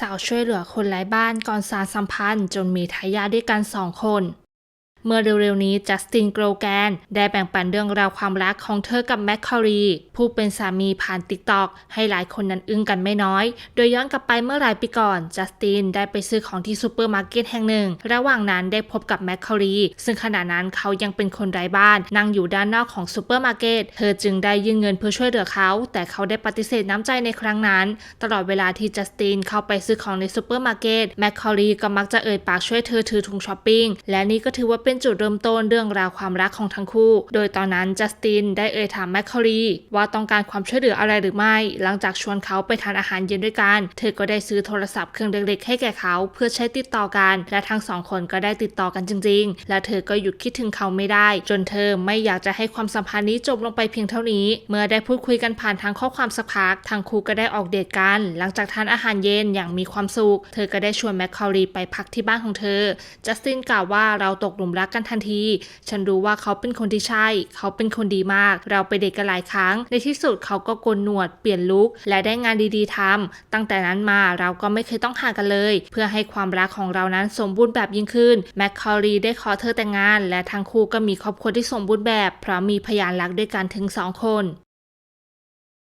สาวช่วยเหลือคนไร้บ้านก่อนสารสัมพันธ์ จนมีทายาทด้วยกันสองคน เมื่อเร็วๆนี้จัสตินโกรแกนได้แบ่งปันเรื่องราวความรักของเธอกับแมคคารีผู้เป็นสามีผ่านติ๊กตอกให้หลายคนนั้นอึ้งกันไม่น้อย โดยย้อนกลับไปเมื่อหลายปีก่อนจัสตินได้ไปซื้อของที่ซูเปอร์มาร์เก็ตแห่งหนึ่ง ระหว่างนั้นได้พบกับแมคคารีซึ่งขณะนั้นเขายังเป็นคนไร้บ้าน นั่งอยู่ด้านนอกของซูเปอร์มาร์เก็ตเธอจึงได้ยื่นเงินเพื่อช่วยเหลือเขา แต่เขาได้ปฏิเสธน้ำใจในครั้งนั้น ตลอดเวลาที่จัสตินเข้าไปซื้อของในซูเปอร์มาร์เก็ตแมคคารีก็มักจะเอ่ยปากช่วยเธอถือถุงช้อปปิ้งและนี่ก็ถือว่าเป็น็นจุดเริ่มต้นเรื่องราวความรักของทั้งคู่ โดยตอนนั้นจัสตินได้เอ่ยถามแมคคารีว่าต้องการความช่วยเหลืออะไรหรือไม่ หลังจากชวนเขาไปทานอาหารเย็นด้วยกัน เธอก็ได้ซื้อโทรศัพท์เครื่องเล็กๆให้แก่เขาเพื่อใช้ติดต่อกัน และทั้งสองคนก็ได้ติดต่อกันจริง ๆ และเธอก็หยุดคิดถึงเขาไม่ได้ จนเธอไม่อยากจะให้ความสัมพันธ์นี้จบลงไปเพียงเท่านี้ เมื่อได้พูดคุยกันผ่านทางข้อความสักพักทางคู่ก็ได้ออกเดทกัน หลังจากทานอาหารเย็นอย่างมีความสุข เธอก็ได้ชวนแมคคารีไปพักที่บ้านของเธอ จัสตินกล่าวว่าเราตกหลุมรักกันทันที ฉันรู้ว่าเขาเป็นคนที่ใช่ เขาเป็นคนดีมาก เราไปเดทกันหลายครั้ง ในที่สุดเขาก็โกนหนวดเปลี่ยนลุคและได้งานดีๆทำตั้งแต่นั้นมาเราก็ไม่เคยต้องห่างกันเลย เพื่อให้ความรักของเรานั้นสมบูรณ์แบบยิ่งขึ้นแมคคารีได้ขอเธอแต่งงาน และทั้งคู่ก็มีครอบครัวที่สมบูรณ์แบบเพราะมีพยานรักด้วยกันถึงสองคน